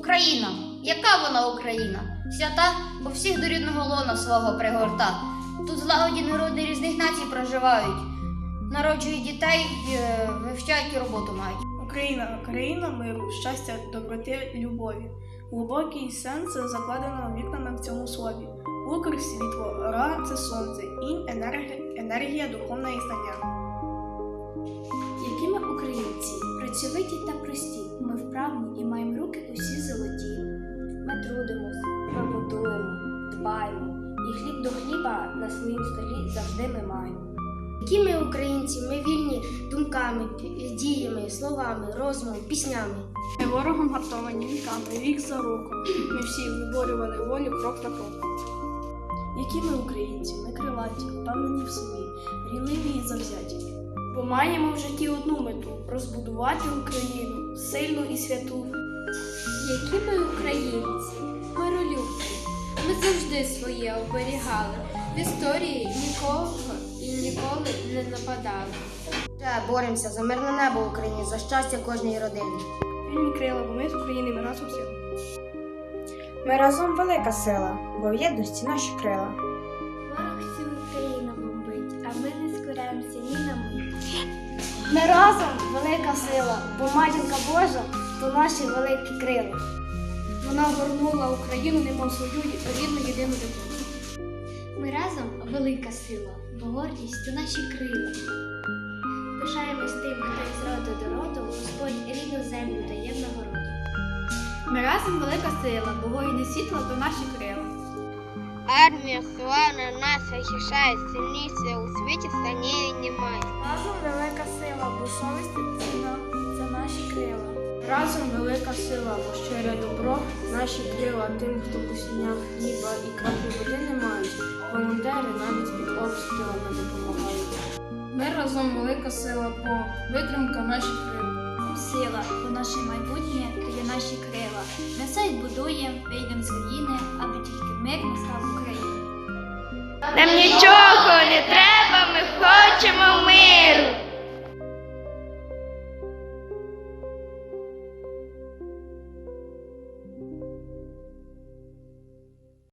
Україна. Яка вона Україна? Свята, бо всіх до рідного лона свого пригорта. Тут злагоді народи різних націй проживають. Народжують дітей, е, вивчають і роботу мають. Україна, країна миру, щастя, доброти, любові. Глибокий сенс закладено вікнами в цьому слові. Укр світло, ра це сонце, інь енергія, енергія духовна і знання. Які ми українці, працьовиті та прості. Ми вправні і маємо руки усі трудимось, роботуємо, дбаємо, і хліб до хліба на своїм столі завжди ми маємо. Які ми українці, ми вільні думками, діями, словами, розумом, піснями. Ми ворогом гартовані віками, рік за роком. Ми всі виборювали волю крок за кроком. Які ми українці, ми крилаті, впевнені в собі, рівливі і завзяті. Бо маємо в житті одну мету розбудувати Україну, сильну і святу. Які. Ми завжди своє оберігали. В історії нікого і ніколи не нападали. Ще боремося за мирне небо в Україні, за щастя кожній родині. Вільні крила, бо ми з України, ми разом сила. Ми разом велика сила, бо в єдності наші крила. Ворог всю Україну бомбить, а ми не скоремося ні на мить. Ми разом велика сила, бо матінка Божа то наші великі крила. Вона горнула Україну, немов свою рідну єдину дитину. Ми разом велика сила, бо гордість то наші крила. Пишаємось тим, хто із роду до роду Господь рідну землю дає в нагороду. Ми разом велика сила, бо воїни світла то наші крила. Армія славна нас захищає, сильніше у світі сильніше немає. Разом велика сила, бо совість крила. Разом велика сила, бо щире добро, наші крила тим, хто снях хліба і краплі води не мають. Волонтери навіть під обстрілами допомагають. Ми разом велика сила, бо витримка наші крила. Сила, бо наше майбутнє то є наші крила. Ми все відбудуємо, вийдемо з руїни, аби тільки мир настав в Україні.